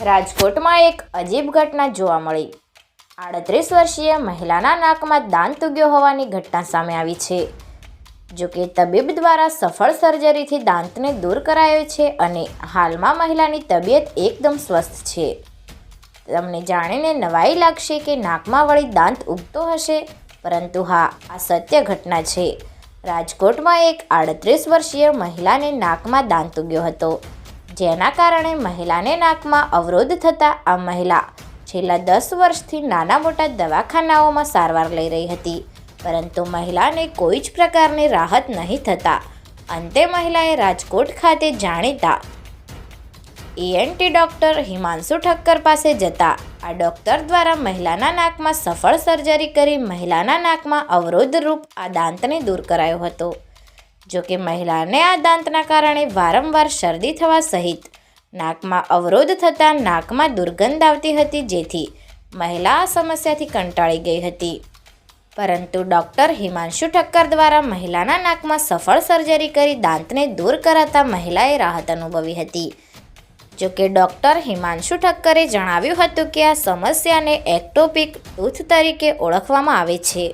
રાજકોટમાં એક અજીબ ઘટના જોવા મળી. આડત્રીસ વર્ષીય મહિલાના નાકમાં દાંત ઉગ્યો હોવાની ઘટના સામે આવી છે. જો કે તબીબ દ્વારા સફળ સર્જરીથી દાંતને દૂર કરાયો છે અને હાલમાં મહિલાની તબિયત એકદમ સ્વસ્થ છે. તમને જાણીને નવાઈ લાગશે કે નાકમાં વળી દાંત ઉગતો હશે, પરંતુ હા, આ સત્ય ઘટના છે. રાજકોટમાં એક આડત્રીસ વર્ષીય મહિલાને નાકમાં દાંત ઉગ્યો હતો. જેના કારણે મહિલાને નાકમાં અવરોધ થતાં આ મહિલા છેલ્લા દસ વર્ષથી નાના મોટા દવાખાનાઓમાં સારવાર લઈ રહી હતી. પરંતુ મહિલાને કોઈ જ પ્રકારની રાહત નહીં થતા. અંતે મહિલાએ રાજકોટ ખાતે જાણીતા ઈએનટી ડૉક્ટર હિમાંશુ ઠક્કર પાસે જતા આ ડૉક્ટર દ્વારા મહિલાના નાકમાં સફળ સર્જરી કરી મહિલાના નાકમાં અવરોધરૂપ આ દાંતને દૂર કરાયો હતો. જો કે મહિલાને આ દાંતના કારણે વારંવાર શરદી થવા સહિત નાકમાં અવરોધ થતાં નાકમાં દુર્ગંધ આવતી હતી, જેથી મહિલા આ સમસ્યાથી કંટાળી ગઈ હતી. પરંતુ ડૉક્ટર હિમાંશુ ઠક્કર દ્વારા મહિલાના નાકમાં સફળ સર્જરી કરી દાંતને દૂર કરાતા મહિલાએ રાહત અનુભવી હતી. જો કે ડૉક્ટર હિમાંશુ ઠક્કરે જણાવ્યું હતું કે આ સમસ્યાને એક્ટોપિક ટૂથ તરીકે ઓળખવામાં આવે છે.